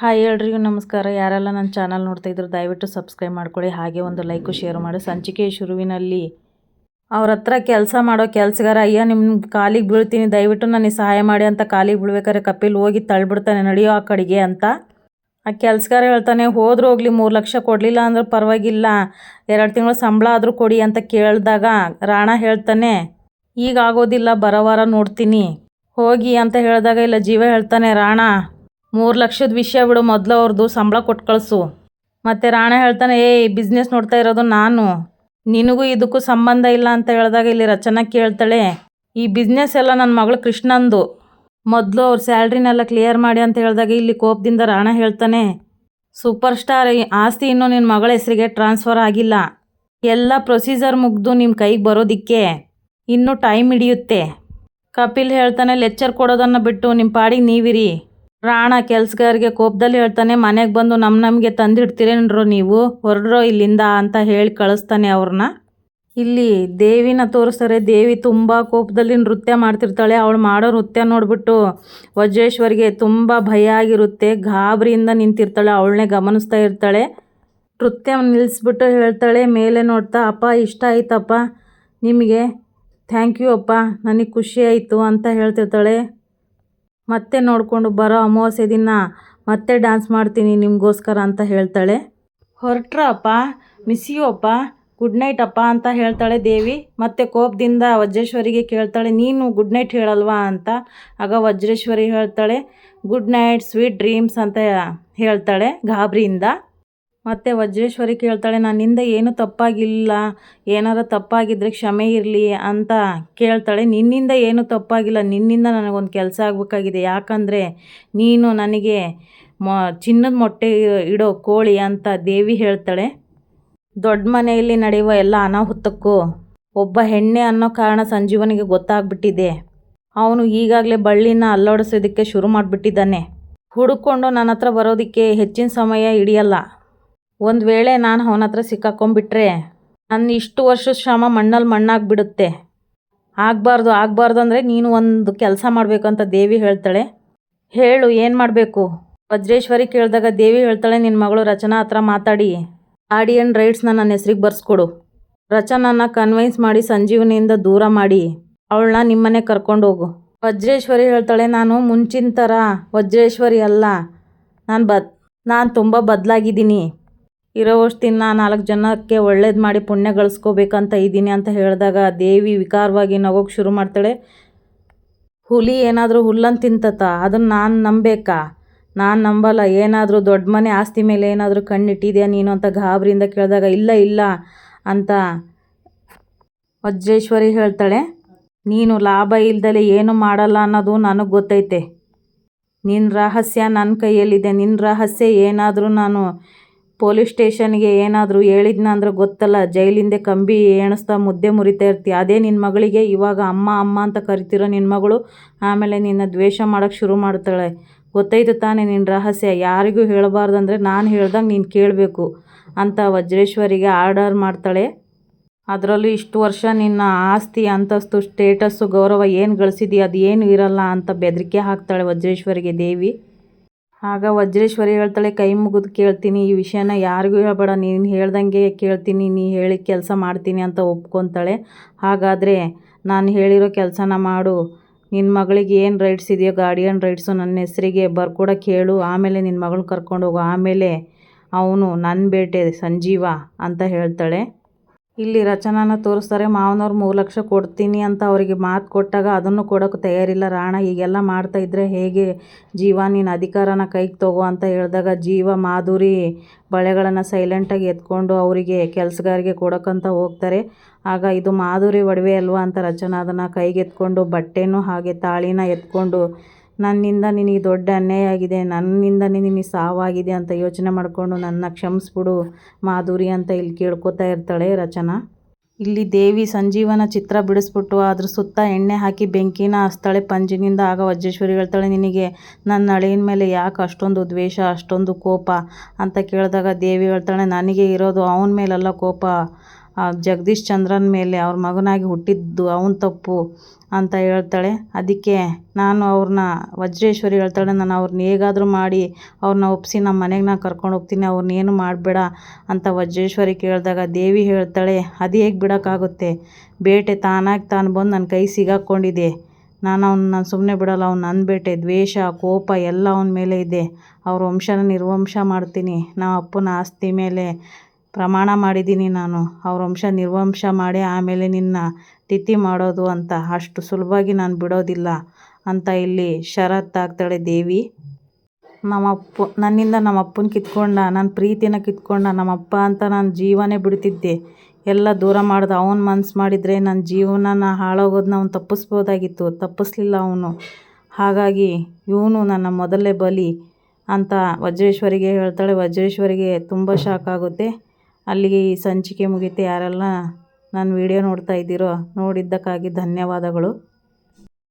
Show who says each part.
Speaker 1: Hi ಎಲ್ರಿಗೂ ನಮಸ್ಕಾರ. ಯಾರೆಲ್ಲ ನನ್ನ ಚಾನಲ್ ನೋಡ್ತಾ ಇದ್ರು ದಯವಿಟ್ಟು ಸಬ್ಸ್ಕ್ರೈಬ್ ಮಾಡ್ಕೊಳ್ಳಿ. ಹಾಗೆ ಒಂದು ಲೈಕು, ಶೇರ್ ಮಾಡಿ. ಸಂಚಿಕೆ ಶುರುವಿನಲ್ಲಿ ಅವ್ರ ಹತ್ರ ಕೆಲಸ ಮಾಡೋ ಕೆಲಸಗಾರ, ಅಯ್ಯ ನಿಮ್ಮ ಕಾಲಿಗೆ ಬೀಳ್ತೀನಿ. ದಯವಿಟ್ಟು ನನಗೆ ಸಹಾಯ ಮಾಡಿ ಅಂತ ಕಾಲಿಗೆ ಬೀಳ್ಬೇಕಾದ್ರೆ ಕಪಿಲ್ ಹೋಗಿ ತಳ್ಬಿಡ್ತಾನೆ, ನಡೆಯೋ ಆ ಕಡೆಗೆ ಅಂತ. ಆ ಕೆಲಸಗಾರ ಹೇಳ್ತಾನೆ, ಹೋದ್ರೂ ಹೋಗ್ಲಿ, ಮೂರು ಲಕ್ಷ ಕೊಡಲಿಲ್ಲ ಅಂದ್ರೆ ಪರವಾಗಿಲ್ಲ. ಎರಡು ತಿಂಗಳು ಸಂಬಳ ಆದರೂ ಕೊಡಿ ಅಂತ ಕೇಳಿದಾಗ ರಾಣ ಹೇಳ್ತಾನೆ, ಈಗ ಆಗೋದಿಲ್ಲ ಬರೋ ವಾರ ನೋಡ್ತೀನಿ. ಹೋಗಿ ಅಂತ ಹೇಳಿದಾಗ, ಇಲ್ಲ, ಜೀವ ಹೇಳ್ತಾನೆ, ರಾಣ ಮೂರು ಲಕ್ಷದ ವಿಷಯ ಬಿಡು, ಮೊದಲು ಅವ್ರದ್ದು ಸಂಬಳ ಕೊಟ್ಟು ಕಳಿಸು. ಮತ್ತು ರಾಣ ಹೇಳ್ತಾನೆ, ಏಯ್ ಬಿಸ್ನೆಸ್ ನೋಡ್ತಾ ಇರೋದು ನಾನು. ನಿನಗೂ ಇದಕ್ಕೂ ಸಂಬಂಧ ಇಲ್ಲ ಅಂತ ಹೇಳಿದಾಗ ಇಲ್ಲಿ ರಚನಾ ಕೇಳ್ತಾಳೆ, ಈ ಬಿಸ್ನೆಸ್ ಎಲ್ಲ ನನ್ನ ಮಗಳು ಕೃಷ್ಣಂದು. ಮೊದಲು ಅವ್ರ ಸ್ಯಾಲ್ರಿನೆಲ್ಲ ಕ್ಲಿಯರ್ ಮಾಡಿ ಅಂತ ಹೇಳಿದಾಗ ಇಲ್ಲಿ ಕೋಪದಿಂದ ರಾಣ ಹೇಳ್ತಾನೆ ಸೂಪರ್ ಸ್ಟಾರ್ ಆಸ್ತಿ ಇನ್ನೂ ನಿನ್ನ ಮಗಳ ಹೆಸರಿಗೆ ಟ್ರಾನ್ಸ್ಫರ್ ಆಗಿಲ್ಲ. ಎಲ್ಲ ಪ್ರೊಸೀಜರ್ ಮುಗ್ದು ನಿಮ್ಮ ಕೈಗೆ ಬರೋದಿಕ್ಕೆ ಇನ್ನೂ ಟೈಮ್ ಹಿಡಿಯುತ್ತೆ. ಕಪಿಲ್ ಹೇಳ್ತಾನೆ ಲೆಕ್ಚರ್ ಕೊಡೋದನ್ನು ಬಿಟ್ಟು ನಿಮ್ಮ ಪಾಡಿಗೆ ನೀವಿರಿ. ರಾಣ ಕೆಲ್ಸಗಾರಿಗೆ ಕೋಪದಲ್ಲಿ ಹೇಳ್ತಾನೆ, ಮನೆಗೆ ಬಂದು ನಮ್ಮ ನಮಗೆ ತಂದಿಡ್ತೀರೇನ್ರೋ ನೀವು? ಹೊರಡ್ರೋ ಇಲ್ಲಿಂದ ಅಂತ ಹೇಳಿ ಕಳಿಸ್ತಾನೆ ಅವ್ರನ್ನ ಇಲ್ಲಿ ದೇವಿನ ತೋರಿಸ್ತಾರೆ, ದೇವಿ ತುಂಬ ಕೋಪದಲ್ಲಿ ನೃತ್ಯ ಮಾಡ್ತಿರ್ತಾಳೆ, ಅವಳು ಮಾಡೋ ನೃತ್ಯ ನೋಡಿಬಿಟ್ಟು ವಜ್ರೇಶ್ವರಿಗೆ ತುಂಬ ಭಯ ಆಗಿರುತ್ತೆ, ಗಾಬರಿಯಿಂದ ನಿಂತಿರ್ತಾಳೆ, ಅವಳನ್ನೇ ಗಮನಿಸ್ತಾ ಇರ್ತಾಳೆ. ನೃತ್ಯ ನಿಲ್ಲಿಸ್ಬಿಟ್ಟು ಹೇಳ್ತಾಳೆ, ಮೇಲೆ ನೋಡ್ತಾ, ಅಪ್ಪ, ಇಷ್ಟ ಆಯ್ತಪ್ಪ, ನಿಮಗೆ, ಥ್ಯಾಂಕ್ ಯು ಅಪ್ಪ, ನನಗೆ ಖುಷಿ ಆಯಿತು ಅಂತ ಹೇಳ್ತಿರ್ತಾಳೆ. ಮತ್ತೆ ನೋಡಿಕೊಂಡು ಬರೋ ಅಮಾವಾಸ್ಯೆ ದಿನ ಮತ್ತೆ ಡ್ಯಾನ್ಸ್ ಮಾಡ್ತೀನಿ ನಿಮಗೋಸ್ಕರ ಅಂತ ಹೇಳ್ತಾಳೆ. ಹೊರಟ್ರ ಅಪ್ಪ ಮಿಸ್ ಯು ಅಪ್ಪ ಗುಡ್ ನೈಟ್ ಅಪ್ಪ ಅಂತ ಹೇಳ್ತಾಳೆ ದೇವಿ. ಮತ್ತೆ ಕೋಪದಿಂದ ವಜ್ರೇಶ್ವರಿಗೆ ಕೇಳ್ತಾಳೆ, ನೀನು ಗುಡ್ ನೈಟ್ ಹೇಳಲ್ವಾ ಅಂತ. ಆಗ ವಜ್ರೇಶ್ವರಿ ಹೇಳ್ತಾಳೆ ಗುಡ್ ನೈಟ್ ಸ್ವೀಟ್ ಡ್ರೀಮ್ಸ್ ಅಂತ ಹೇಳ್ತಾಳೆ ಗಾಬರಿಯಿಂದ. ಮತ್ತು ವಜ್ರೇಶ್ವರಿ ಕೇಳ್ತಾಳೆ ನನ್ನಿಂದ ಏನೂ ತಪ್ಪಾಗಿಲ್ಲ, ಏನಾರ ತಪ್ಪಾಗಿದ್ದರೆ ಕ್ಷಮೆ ಇರಲಿ ಅಂತ ಕೇಳ್ತಾಳೆ. ನಿನ್ನಿಂದ ಏನೂ ತಪ್ಪಾಗಿಲ್ಲ, ನಿನ್ನಿಂದ ನನಗೊಂದು ಕೆಲಸ ಆಗಬೇಕಾಗಿದೆ. ಯಾಕಂದರೆ ನೀನು ನನಗೆ ಮ, ಚಿನ್ನದ ಮೊಟ್ಟೆ ಇಡೋ ಕೋಳಿ ಅಂತ ದೇವಿ ಹೇಳ್ತಾಳೆ. ದೊಡ್ಡ ಮನೆಯಲ್ಲಿ ನಡೆಯುವ ಎಲ್ಲ ಅನಾಹುತಕ್ಕೂ ಒಬ್ಬ ಹೆಣ್ಣೆ ಅನ್ನೋ ಕಾರಣ ಸಂಜೀವನಿಗೆ ಗೊತ್ತಾಗ್ಬಿಟ್ಟಿದೆ. ಅವನು ಈಗಾಗಲೇ ಬಳ್ಳಿನ ಅಲ್ಲಾಡಿಸೋದಕ್ಕೆ ಶುರು ಮಾಡಿಬಿಟ್ಟಿದ್ದಾನೆ. ಹುಡುಕೊಂಡು ನನ್ನ ಹತ್ರ ಬರೋದಕ್ಕೆ ಹೆಚ್ಚಿನ ಸಮಯ ಹಿಡಿಯಲ್ಲ. ಒಂದು ವೇಳೆ ನಾನು ಅವನ ಹತ್ರ ಸಿಕ್ಕಾಕೊಂಡ್ಬಿಟ್ರೆ ನನ್ನ ಇಷ್ಟು ವರ್ಷದ ಶ್ರಮ ಮಣ್ಣಲ್ಲಿ ಮಣ್ಣಾಗಿಬಿಡುತ್ತೆ. ಆಗಬಾರ್ದು ಆಗಬಾರ್ದು ಅಂದರೆ ನೀನು ಒಂದು ಕೆಲಸ ಮಾಡಬೇಕು ಅಂತ ದೇವಿ ಹೇಳ್ತಾಳೆ. ಹೇಳು, ಏನು ಮಾಡಬೇಕು? ವಜ್ರೇಶ್ವರಿ ಕೇಳಿದಾಗ ದೇವಿ ಹೇಳ್ತಾಳೆ ನಿನ್ನ ಮಗಳು ರಚನಾ ಹತ್ರ ಮಾತಾಡಿ. ಆಡಿಯನ್ ರೈಟ್ಸ್ನ ನನ್ನ ಹೆಸ್ರಿಗೆ ಬರ್ಸ್ಕೊಡು. ರಚನನ್ನ ಕನ್ವಿನ್ಸ್ ಮಾಡಿ ಸಂಜೀವನಿಯಿಂದ ದೂರ ಮಾಡಿ. ಅವಳನ್ನ ನಿಮ್ಮನೆ ಕರ್ಕೊಂಡು ಹೋಗು. ವಜ್ರೇಶ್ವರಿ ಹೇಳ್ತಾಳೆ, ನಾನು ಮುಂಚಿನ ಥರ ವಜ್ರೇಶ್ವರಿ ಅಲ್ಲ. ನಾನು ಬದ್, ನಾನು ತುಂಬ ಬದಲಾಗಿದ್ದೀನಿ. ಇರೋವಷ್ಟು ದಿನ ನಾಲ್ಕು ಜನಕ್ಕೆ ಒಳ್ಳೇದು ಮಾಡಿ ಪುಣ್ಯ ಗಳಿಸ್ಕೋಬೇಕಂತ ಇದ್ದೀನಿ ಅಂತ ಹೇಳಿದಾಗ ದೇವಿ ವಿಕಾರವಾಗಿ ನಗೋಕೆ ಶುರು ಮಾಡ್ತಾಳೆ. ಹುಲಿ ಏನಾದರೂ ಹುಲ್ಲನ್ನು ತಿಂತತ ಅದನ್ನು ನಾನು ನಂಬೇಕಾ? ನಾನು ನಂಬಲ್ಲ, ಏನಾದರೂ ದೊಡ್ಡ ಮನೆ ಆಸ್ತಿ ಮೇಲೆ ಏನಾದರೂ ಕಣ್ಣಿಟ್ಟಿದೆಯಾ ನೀನು ಅಂತ ಗಾಬರಿಯಿಂದ ಕೇಳಿದಾಗ, ಇಲ್ಲ ಇಲ್ಲ ಅಂತ ವಜ್ರೇಶ್ವರಿ ಹೇಳ್ತಾಳೆ. ನೀನು ಲಾಭ ಇಲ್ದಲೆ ಏನು ಮಾಡಲ್ಲ ಅನ್ನೋದು ನನಗೆ ಗೊತ್ತೈತೆ. ನಿನ್ನ ರಹಸ್ಯ ನನ್ನ ಕೈಯಲ್ಲಿದೆ ನಿನ್ನ ರಹಸ್ಯ ಏನಾದರೂ ನಾನು ಪೊಲೀಸ್ ಸ್ಟೇಷನ್ಗೆ ಏನಾದರೂ ಹೇಳಿದ್ನ ಅಂದ್ರೆ ಗೊತ್ತಲ್ಲ. ಜೈಲಿಂದ ಕಂಬಿ ಎಣಿಸ್ತಾ ಮುದ್ದೆ ಮುರಿತಾ ಇರ್ತೀಯ ಅದೇ ನಿನ್ನ ಮಗಳಿಗೆ ಇವಾಗ ಅಮ್ಮ ಅಮ್ಮ ಅಂತ ಕರಿತಿರೋ ನಿನ್ನ ಮಗಳು ಆಮೇಲೆ ನಿನ್ನ ದ್ವೇಷ ಮಾಡೋಕ್ಕೆ ಶುರು ಮಾಡ್ತಾಳೆ. ಗೊತ್ತಾಯ್ತು ತಾನೇ ನಿನ್ನ ರಹಸ್ಯ. ಯಾರಿಗೂ ಹೇಳಬಾರ್ದಂದ್ರೆ ನಾನು ಹೇಳ್ದಂಗೆ ನೀನು ಕೇಳಬೇಕು ಅಂತ ವಜ್ರೇಶ್ವರಿಗೆ ಆರ್ಡರ್ ಮಾಡ್ತಾಳೆ. ಅದರಲ್ಲೂ ಇಷ್ಟು ವರ್ಷ ನಿನ್ನ ಆಸ್ತಿ, ಅಂತಸ್ತು, ಸ್ಟೇಟಸ್ಸು, ಗೌರವ ಏನು ಗಳಿಸಿದೀಯ ಅದು ಏನು ಇರಲ್ಲ ಅಂತ ಬೆದರಿಕೆ ಹಾಕ್ತಾಳೆ ವಜ್ರೇಶ್ವರಿಗೆ ದೇವಿ. ಆಗ ವಜ್ರೇಶ್ವರಿ ಹೇಳ್ತಾಳೆ, ಕೈ ಮುಗಿದು ಕೇಳ್ತೀನಿ, ಈ ವಿಷಯನ ಯಾರಿಗೂ ಹೇಳಬೇಡ, ನೀನು ಹೇಳ್ದಂಗೆ ಕೇಳ್ತೀನಿ, ನೀ ಹೇಳಿ ಕೆಲಸ ಮಾಡ್ತೀನಿ ಅಂತ ಒಪ್ಕೊತಾಳೆ. ಹಾಗಾದರೆ ನಾನು ಹೇಳಿರೋ ಕೆಲಸನ ಮಾಡು. ನಿನ್ನ ಮಗಳಿಗೆ ಏನು ರೈಟ್ಸ್ ಇದೆಯೋ ಗಾರ್ಡಿಯನ್ ರೈಟ್ಸು ನನ್ನ ಹೆಸರಿಗೆ ಬರ್ಕೊಡಕ್ಕೆ ಹೇಳು ಆಮೇಲೆ ನಿನ್ನ ಮಗಳನ್ನ ಕರ್ಕೊಂಡು ಹೋಗು. ಆಮೇಲೆ ಅವನು ನನ್ನ ಬೇಟೆ, ಸಂಜೀವ ಅಂತ ಹೇಳ್ತಾಳೆ. ಇಲ್ಲಿ ರಚನಾನ ತೋರಿಸ್ತಾರೆ, ಮಾವನವ್ರು ಮೂರು ಲಕ್ಷ ಕೊಡ್ತೀನಿ ಅಂತ ಅವರಿಗೆ ಮಾತು ಕೊಟ್ಟಾಗ ಅದನ್ನು ಕೊಡೋಕ್ಕೆ ತಯಾರಿಲ್ಲ. ರಾಣ ಹೀಗೆಲ್ಲ ಮಾಡ್ತಾ ಇದ್ದರೆ ಹೇಗೆ? ಜೀವ, ನೀನು ಅಧಿಕಾರನ ಕೈಗೆ ತಗೋ ಅಂತ ಹೇಳಿದಾಗ ಜೀವ, ಮಾಧುರಿ ಬಳೆಗಳನ್ನು ಸೈಲೆಂಟಾಗಿ ಎತ್ಕೊಂಡು ಅವರಿಗೆ ಕೆಲಸಗಾರಿಗೆ ಕೊಡೋಕ್ಕಂತ ಹೋಗ್ತಾರೆ. ಆಗ ಇದು ಮಾಧುರಿ ಒಡವೆ ಅಲ್ವಾ ಅಂತ ರಚನಾ ಅದನ್ನು ಕೈಗೆತ್ಕೊಂಡು ಬಟ್ಟೆನೂ ಹಾಗೆ ತಾಳಿನ ಎತ್ಕೊಂಡು ನನ್ನಿಂದ ನಿನಗೆ ದೊಡ್ಡ ಅನ್ಯಾಯ ಆಗಿದೆ, ನನ್ನಿಂದ ನಿನಗೆ ಸಾವಾಗಿದೆ ಅಂತ ಯೋಚನೆ ಮಾಡಿಕೊಂಡು ನನ್ನ ಕ್ಷಮಿಸ್ಬಿಡು ಮಾಧುರಿ ಅಂತ ಇಲ್ಲಿ ಕೇಳ್ಕೊತಾ ಇರ್ತಾಳೆ ರಚನಾ. ಇಲ್ಲಿ ದೇವಿ ಸಂಜೀವನ ಚಿತ್ರ ಬಿಡಿಸ್ಬಿಟ್ಟು ಅದ್ರ ಸುತ್ತ ಎಣ್ಣೆ ಹಾಕಿ ಬೆಂಕಿನ ಹಸ್ತಾಳೆ ಪಂಜಿನಿಂದ ಆಗ ವಜ್ರೇಶ್ವರಿ ಹೇಳ್ತಾಳೆ, ನಿನಗೆ ನನ್ನ ಅಳಿಯನ ಮೇಲೆ ಯಾಕೆ ಅಷ್ಟೊಂದು ದ್ವೇಷ, ಅಷ್ಟೊಂದು ಕೋಪ ಅಂತ ಕೇಳಿದಾಗ ದೇವಿ ಹೇಳ್ತಾಳೆ, ನನಗೆ ಇರೋದು ಅವನ ಮೇಲೆಲ್ಲ ಕೋಪ. ಜಗದೀಶ್ ಚಂದ್ರನ ಮೇಲೆ ಅವ್ರ ಮಗನಾಗಿ ಹುಟ್ಟಿದ್ದು ಅವನ ತಪ್ಪು ಅಂತ ಹೇಳ್ತಾಳೆ. ಅದಕ್ಕೆ ನಾನು ಅವ್ರನ್ನ ವಜ್ರೇಶ್ವರಿ ಹೇಳ್ತಾಳೆ, ನಾನು ಅವ್ರನ್ನ ಹೇಗಾದರೂ ಮಾಡಿ ಅವ್ರನ್ನ ಒಪ್ಪಿಸಿ ನಮ್ಮ ಮನೆಗೆ ನಾನು ಕರ್ಕೊಂಡು ಹೋಗ್ತೀನಿ ಅವ್ರನ್ನ ಏನು ಮಾಡಬೇಡ ಅಂತ ವಜ್ರೇಶ್ವರಿ ಕೇಳಿದಾಗ ದೇವಿ ಹೇಳ್ತಾಳೆ, ಅದು ಹೇಗೆ ಬಿಡೋಕ್ಕಾಗುತ್ತೆ? ಬೇಟೆ ತಾನಾಗಿ ತಾನು ಬಂದು ನನ್ನ ಕೈ ಸಿಗಾಕ್ಕೊಂಡಿದೆ ನಾನು ಅವ್ನ ಸುಮ್ಮನೆ ಬಿಡೋಲ್ಲ, ಅವ್ನು ನನ್ನ ಬೇಟೆ, ದ್ವೇಷ, ಕೋಪ ಎಲ್ಲ ಅವನ ಮೇಲೆ ಇದೆ. ಅವ್ರ ವಂಶನ ನಿರ್ವಂಶ ಮಾಡ್ತೀನಿ. ನಮ್ಮ ಅಪ್ಪನ ಆಸ್ತಿ ಮೇಲೆ ಪ್ರಮಾಣ ಮಾಡಿದ್ದೀನಿ ನಾನು. ಅವ್ರ ವಂಶ ನಿರ್ವಂಶ ಮಾಡಿ ಆಮೇಲೆ ನಿನ್ನ ತಿಥಿ ಮಾಡೋದು ಅಂತ. ಅಷ್ಟು ಸುಲಭವಾಗಿ ನಾನು ಬಿಡೋದಿಲ್ಲ ಅಂತ ಇಲ್ಲಿ ಷರತ್ತಾಗ್ತಾಳೆ ದೇವಿ. ನಮ್ಮಪ್ಪ, ನನ್ನಿಂದ ನಮ್ಮ ಅಪ್ಪನ ಕಿತ್ಕೊಂಡ ನನ್ನ ಪ್ರೀತಿನ ಕಿತ್ಕೊಂಡ ನಮ್ಮಪ್ಪ ಅಂತ ನಾನು ಜೀವನೇ ಬಿಡ್ತಿದ್ದೆ. ಎಲ್ಲ ದೂರ ಮಾಡ್ದೆ ಅವ್ನು ಮನ್ಸು ಮಾಡಿದರೆ ನನ್ನ ಜೀವನನ ಹಾಳಾಗೋದನ್ನ ಅವ್ನು ತಪ್ಪಿಸ್ಬೋದಾಗಿತ್ತು. ತಪ್ಪಿಸ್ಲಿಲ್ಲ ಅವನು. ಹಾಗಾಗಿ ಇವನು ನನ್ನ ಮೊದಲೇ ಬಲಿ ಅಂತ ವಜ್ರೇಶ್ವರಿಗೆ ಹೇಳ್ತಾಳೆ. ವಜ್ರೇಶ್ವರಿಗೆ ತುಂಬ ಶಾಕ್ ಆಗುತ್ತೆ. ಅಲ್ಲಿಗೆ ಈ ಸಂಚಿಕೆ ಮುಗೀತು ಯಾರೆಲ್ಲ ನನ್ನ ವೀಡಿಯೋ ನೋಡ್ತಾ ಇದ್ದೀರೋ ನೋಡಿದ್ದಕ್ಕಾಗಿ ಧನ್ಯವಾದಗಳು.